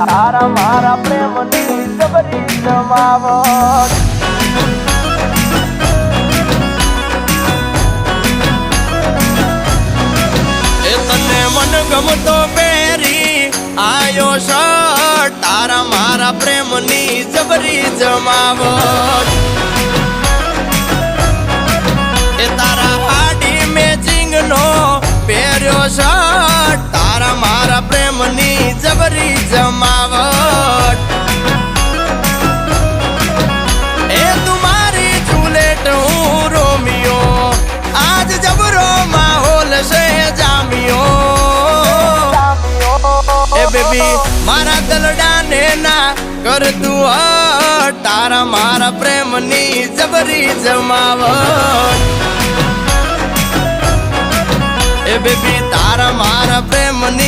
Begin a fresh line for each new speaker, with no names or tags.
તારા મારા પ્રેમની જબરી જમાવટ
તને મન ગમતો પહેરી આયો શર્ટ તારા મારા પ્રેમની જબરી જમાવટ એ તારા હાડી મેચિંગ નો પહેર્યો શર્ટ તારા મારા પ્રેમની જબરી જમાવટ બેબી મારા દલડાને ના કર તું તારા મારા પ્રેમની જબરી જમાવટ. એ બેબી, તારા મારા પ્રેમની